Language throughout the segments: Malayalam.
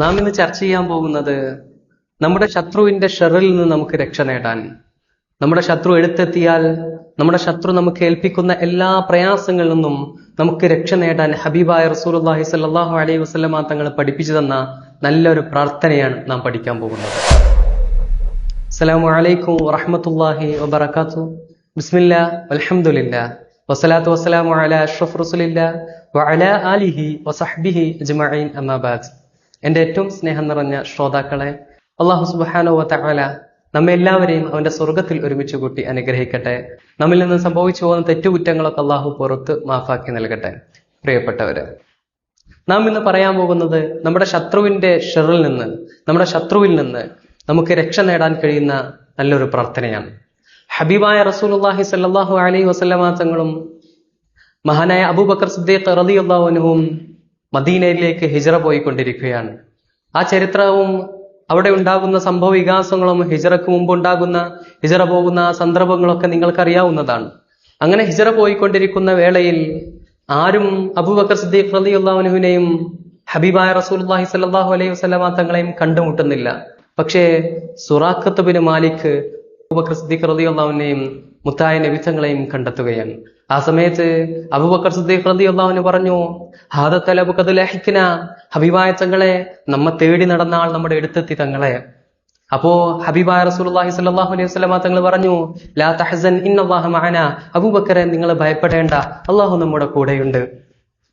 നാം ഇന്ന് ചർച്ച ചെയ്യാൻ പോകുന്നത് നമ്മുടെ ശത്രുവിന്റെ ഷെറിൽ നിന്ന് നമുക്ക് രക്ഷ നേടാൻ. നമ്മുടെ ശത്രു എടുത്തെത്തിയാൽ നമ്മുടെ ശത്രു നമുക്ക് ഏൽപ്പിക്കുന്ന എല്ലാ പ്രയാസങ്ങളിൽ നിന്നും നമുക്ക് രക്ഷ നേടാൻ ഹബീബായ റസൂലുള്ളാഹി സല്ലാഹു അലൈഹി വസല്ലമ തങ്ങൾ പഠിപ്പിച്ചു തന്ന നല്ലൊരു പ്രാർത്ഥനയാണ് നാം പഠിക്കാൻ പോകുന്നത്. അസ്സലാമു അലൈക്കും വറഹമത്തല്ലാഹി വബർക്കാത്തു ബിസ്മില്ല അലഹമുല്ല വസ്സലാത്തു വസ്സലാമു അല അഷ്റഫ് റസുലില്ല ആലിഹി വസഹ്ബിഹി അജ്മഈൻ അമ്മാ ബഅദ് എന്റെ ഏറ്റവും സ്നേഹം നിറഞ്ഞ ശ്രോതാക്കളെ അള്ളാഹു സുബാനോ തല നമ്മെ എല്ലാവരെയും അവന്റെ സ്വർഗത്തിൽ ഒരുമിച്ച് കൂട്ടി അനുഗ്രഹിക്കട്ടെ. നമ്മിൽ നിന്ന് സംഭവിച്ചു പോകുന്ന തെറ്റുകുറ്റങ്ങളൊക്കെ അള്ളാഹു പുറത്ത് മാഫാക്കി നൽകട്ടെ. പ്രിയപ്പെട്ടവര് നാം ഇന്ന് പറയാൻ പോകുന്നത് നമ്മുടെ ശത്രുവിന്റെ ഷെറിൽ നിന്ന് നമ്മുടെ ശത്രുവിൽ നിന്ന് നമുക്ക് രക്ഷ നേടാൻ കഴിയുന്ന നല്ലൊരു പ്രാർത്ഥനയാണ്. ഹബീബായ റസൂലുള്ളാഹി സല്ലാഹു അലൈഹി വസല്ലമ തങ്ങളും മഹാനായ അബൂബക്കർ സിദ്ദീഖ് അൻഹുവും മദീനയിലേക്ക് ഹിജറ പോയിക്കൊണ്ടിരിക്കുകയാണ്. ആ ചരിത്രവും അവിടെ ഉണ്ടാകുന്ന സംഭവ വികാസങ്ങളും ഹിജറക്ക് മുമ്പ് ഉണ്ടാകുന്ന ഹിജറ പോകുന്ന സന്ദർഭങ്ങളൊക്കെ നിങ്ങൾക്കറിയാവുന്നതാണ്. അങ്ങനെ ഹിജറ പോയിക്കൊണ്ടിരിക്കുന്ന വേളയിൽ ആരും അബൂബക്കർ സിദ്ദീഖ് റളിയല്ലാഹുവിനെയും ഹബീബായ റസൂലുള്ളാഹി സല്ലാഹു അലൈഹി വസല്ലമ തങ്ങളെയും കണ്ടുമുട്ടുന്നില്ല. പക്ഷേ Suraqat bin Malik Abu Bakr Siddique റളിയല്ലാഹുവിനെയും മുത്തായ നബിത്തങ്ങളെയും കണ്ടെത്തുകയാണ്. ആ സമയത്ത് അബൂബക്കർ സിദ്ദീഖ് റളിയല്ലാഹുവിന് പറഞ്ഞു ഹാദത്തലബുക്കതുലഹിക്കന ഹബീബായ തങ്ങളെ നമ്മ തേടി നടന്ന ആൾ നമ്മുടെ എടുത്തെത്തി തങ്ങളെ. അപ്പോ ഹബീബായ റസൂലുള്ളാഹി സ്വല്ലല്ലാഹു അലൈഹി വസല്ലമ തങ്ങൾ പറഞ്ഞു ലാ തഹസൻ ഇന്നല്ലാഹു മഅന നിങ്ങൾ ഭയപ്പെടേണ്ട അള്ളാഹു നമ്മുടെ കൂടെയുണ്ട്.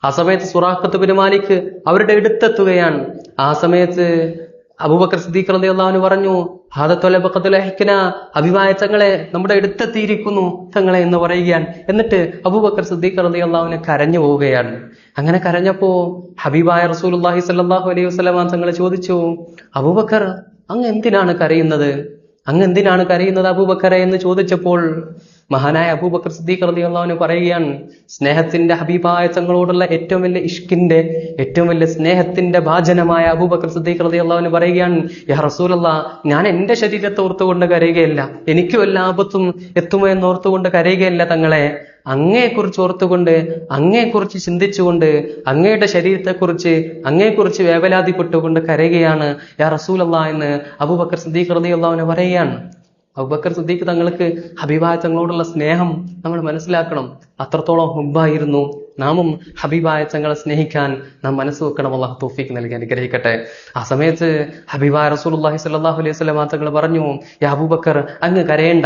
ആ സമയത്ത് സുറാഖത്ത് ബിൻ മാലിക് അവരുടെ എടുത്തെത്തുകയാണ് ആ സമയത്ത് അബൂബക്കർ സിദ്ദീഖ് റളിയല്ലാഹു പറഞ്ഞു ഹാദത്തൊലബക്കത്തുലഹിക്കന അഭിമായ തങ്ങളെ നമ്മുടെ അടുത്തെത്തിയിരിക്കുന്നു തങ്ങളെ എന്ന് പറയുകയാണ്. എന്നിട്ട് അബൂബക്കർ സിദ്ദീഖ് റളിയല്ലാഹുവിനെ കരഞ്ഞു പോവുകയാണ്. അങ്ങനെ കരഞ്ഞപ്പോ ഹബീബായ റസൂലുള്ളാഹി സല്ലാഹു അലൈഹി വസ്ലമാൻ തങ്ങളെ ചോദിച്ചു അബൂബക്കർ അങ്ങ് എന്തിനാണ് കരയുന്നത്? അങ്ങ് എന്തിനാണ് കരയുന്നത് അബൂബക്കറെ? എന്ന് ചോദിച്ചപ്പോൾ മഹാനായ അബൂബക്കർ സിദ്ദീഖ് റളിയല്ലാഹു പറയുകയാണ് സ്നേഹത്തിന്റെ ഹബീബായ തങ്ങളോടുള്ള ഏറ്റവും വലിയ ഇഷ്കിന്റെ ഏറ്റവും വലിയ സ്നേഹത്തിന്റെ ഭാജനമായ അബൂബക്കർ സിദ്ദീഖ് റളിയല്ലാഹു പറയുകയാണ് യാ റസൂലല്ലാ ഞാൻ എന്റെ ശരീരത്തെ ഓർത്തുകൊണ്ട് കരയുകയല്ല എനിക്കും എല്ലാ ആപത്തും എത്തുമോ എന്ന് ഓർത്തുകൊണ്ട് കരയുകയല്ല തങ്ങളെ. അങ്ങയെക്കുറിച്ച് ഓർത്തുകൊണ്ട് അങ്ങയെക്കുറിച്ച് ചിന്തിച്ചുകൊണ്ട് അങ്ങയുടെ ശരീരത്തെക്കുറിച്ച് അങ്ങയെക്കുറിച്ച് വേവലാതിപ്പെട്ടുകൊണ്ട് കരയുകയാണ് യാ റസൂലല്ലാ എന്ന് അബൂബക്കർ സിദ്ദീഖ് റളിയല്ലാഹു പറയുകയാണ്. അബൂബക്കർ സിദ്ദീഖ് തങ്ങൾക്ക് ഹബീബായ തങ്ങളോടുള്ള സ്നേഹം നമ്മൾ മനസ്സിലാക്കണം. അത്രത്തോളം ഹുബായിരുന്നു നാമും ഹബീബായ തങ്ങളെ സ്നേഹിക്കാൻ നാം മനസ്സ് വെക്കണം. അള്ളാഹു തോഫീക്ക് നൽകി. അനുഗ്രഹിക്കട്ടെ. ആ സമയത്ത് ഹബീബായ റസൂലുള്ളാഹി സ്വല്ലല്ലാഹു അലൈഹി വസല്ലം തങ്ങൾ പറഞ്ഞു യാ അബൂബക്കർ അങ്ങ് കരയേണ്ട.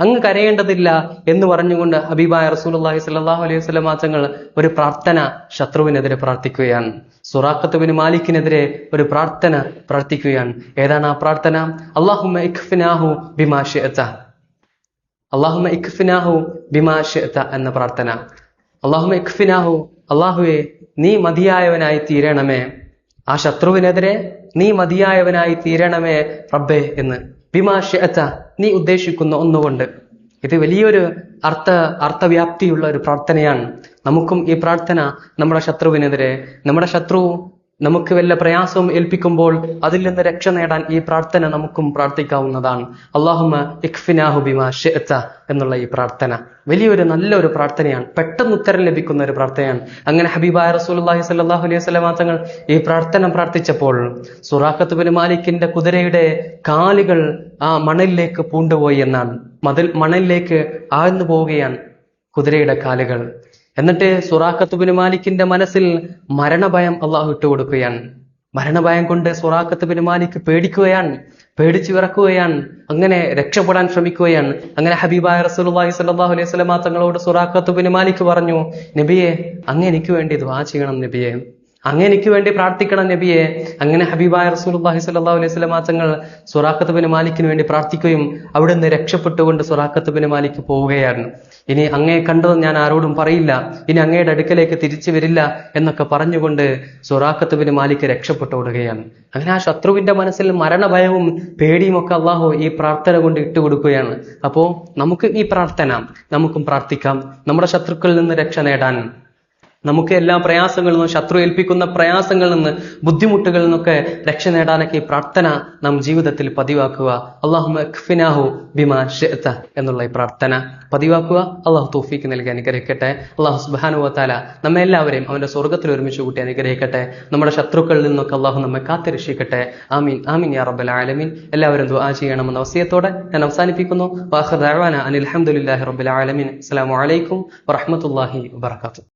അങ്ങ് കരയേണ്ടതില്ല എന്ന് പറഞ്ഞുകൊണ്ട് ഹബീബായ റസൂലുള്ളാഹി സ്വല്ലല്ലാഹു അലൈഹി വസല്ലം തങ്ങൾ ഒരു പ്രാർത്ഥന ശത്രുവിനെതിരെ പ്രാർത്ഥിക്കുകയാണ്. സുറാഖത്ത് ബിൻ മാലിക്കിനെതിരെ ഒരു പ്രാർത്ഥന പ്രാർത്ഥിക്കുകയാണ്. ഏതാണ് ആ പ്രാർത്ഥന? അള്ളാഹു ഇഖ്ഫിനാഹു ഇഖ്ഫിനാഹു ബിമാ എന്ന പ്രാർത്ഥന. അള്ളാഹു ഇഖ്ഫിനാഹു അള്ളാഹുവെ നീ മതിയായവനായി തീരണമേ. ആ ശത്രുവിനെതിരെ നീ മതിയായവനായി തീരണമേ റബ്ബെ എന്ന് ബിമാ നീ ഉദ്ദേശിക്കുന്ന ഒന്നുകൊണ്ട്. ഇത് വലിയൊരു അർത്ഥ അർത്ഥവ്യാപ്തിയുള്ള ഒരു പ്രാർത്ഥനയാണ്. നമുക്കും ഈ പ്രാർത്ഥന നമ്മുടെ ശത്രുവിനെതിരെ നമ്മുടെ ശത്രു നമുക്ക് വല്ല പ്രയാസവും ഏൽപ്പിക്കുമ്പോൾ അതിൽ നിന്ന് രക്ഷ നേടാൻ ഈ പ്രാർത്ഥന നമുക്കും പ്രാർത്ഥിക്കാവുന്നതാണ്. അള്ളാഹുമ ഇഖ്ഫിനാഹു ഷെത്ത എന്നുള്ള ഈ പ്രാർത്ഥന. വലിയൊരു നല്ലൊരു പ്രാർത്ഥനയാണ്. പെട്ടെന്ന് ഉത്തരം ലഭിക്കുന്ന ഒരു പ്രാർത്ഥനയാണ്. അങ്ങനെ ഹബീബായ റസൂലുള്ളാഹി സല്ലാഹു അലൈഹി വസല്ലമ തങ്ങൾ ഈ പ്രാർത്ഥന പ്രാർത്ഥിച്ചപ്പോൾ സുറാഖത്ത് ബിൻ മാലിക്കിന്റെ കുതിരയുടെ കാലുകൾ ആ മണലിലേക്ക് പൂണ്ടുപോയി എന്നാണ്. മതിൽ മണലിലേക്ക് ആഴ്ന്നു പോവുകയാണ് കുതിരയുടെ കാലുകൾ. എന്നിട്ട് സുറാഖത്ത് ബിൻ മാലിക്കിന്റെ മനസ്സിൽ മരണഭയം അള്ളാഹു ഇട്ടുകൊടുക്കുകയാണ് മരണഭയം കൊണ്ട് സുറാഖത്ത് ബിൻ മാലിക് പേടിക്കുകയാണ് പേടിച്ചു വിറക്കുകയാണ് അങ്ങനെ രക്ഷപ്പെടാൻ ശ്രമിക്കുകയാണ്. അങ്ങനെ ഹബീബായ റസൂലുള്ളാഹി സല്ലാഹു അലൈഹി സ്വലമാ തങ്ങളോട് സുറാഖത്ത് ബിൻ മാലിക് പറഞ്ഞു നബിയെ അങ്ങ് എനിക്ക് വേണ്ടി ദുആ ചെയ്യണം നബിയെ. അങ്ങ് എനിക്ക് വേണ്ടി പ്രാർത്ഥിക്കണം നബിയെ. അങ്ങനെ ഹബീബായ റസൂലുള്ളാഹി സ്വല്ലല്ലാഹു അലൈഹി സ്വലാ തങ്ങൾ സുറാഖത്ത് ബിൻ മാലിക്കിന് വേണ്ടി പ്രാർത്ഥിക്കുകയും അവിടെ നിന്ന് രക്ഷപ്പെട്ടുകൊണ്ട് സുറാഖത്ത് ബിൻ മാലിക്ക് പോവുകയാണ് ഇനി അങ്ങയെ കണ്ടത് ഞാൻ ആരോടും പറയില്ല. ഇനി അങ്ങയുടെ അടുക്കലേക്ക് തിരിച്ചു വരില്ല എന്നൊക്കെ പറഞ്ഞുകൊണ്ട് സുറാഖത്ത് ബിൻ മാലിക് രക്ഷപ്പെട്ടോടുകയാണ് അങ്ങനെ ആ ശത്രുവിന്റെ മനസ്സിൽ മരണഭയവും പേടിയും ഒക്കെ അള്ളാഹു ഈ പ്രാർത്ഥന കൊണ്ട് ഇട്ടുകൊടുക്കുകയാണ് അപ്പോ നമുക്ക് ഈ പ്രാർത്ഥന നമുക്കും പ്രാർത്ഥിക്കാം. നമ്മുടെ ശത്രുക്കളിൽ നിന്ന് രക്ഷ നേടാൻ. നമുക്ക് എല്ലാ പ്രയാസങ്ങളിൽ നിന്നും ശത്രു ഏൽപ്പിക്കുന്ന പ്രയാസങ്ങളിൽ നിന്ന് ബുദ്ധിമുട്ടുകളിൽ നിന്നൊക്കെ രക്ഷ നേടാനൊക്കെ ഈ പ്രാർത്ഥന നാം ജീവിതത്തിൽ പതിവാക്കുക. അള്ളാഹു ബിമാ എന്നുള്ള ഈ പ്രാർത്ഥന പതിവാക്കുക. അള്ളാഹു തോഫിക്ക് നൽകി അനുഗ്രഹിക്കട്ടെ. അള്ളാഹു സുബ്ഹാനഹു താല നമ്മെ എല്ലാവരെയും അവന്റെ സ്വർഗത്തിൽ ഒരുമിച്ച് കൂട്ടി അനുഗ്രഹിക്കട്ടെ. നമ്മുടെ ശത്രുക്കളിൽ നിന്നൊക്കെ അള്ളാഹു നമ്മെ കാത്തിരക്ഷിക്കട്ടെ. ആമീൻ. ആമീൻ യാ റബ്ബൽ ആലമീൻ. എല്ലാവരും ദുആ ചെയ്യണമെന്ന വസിയത്തോടെ ഞാൻ അവസാനിപ്പിക്കുന്നു. ദഅവാന അനിൽ ഹംദുലില്ലാഹി റബ്ബിൽ ആലമീൻ. അസ്സലാമു അലൈക്കും വറഹ്മത്തുള്ളാഹി വബറകാതുഹു.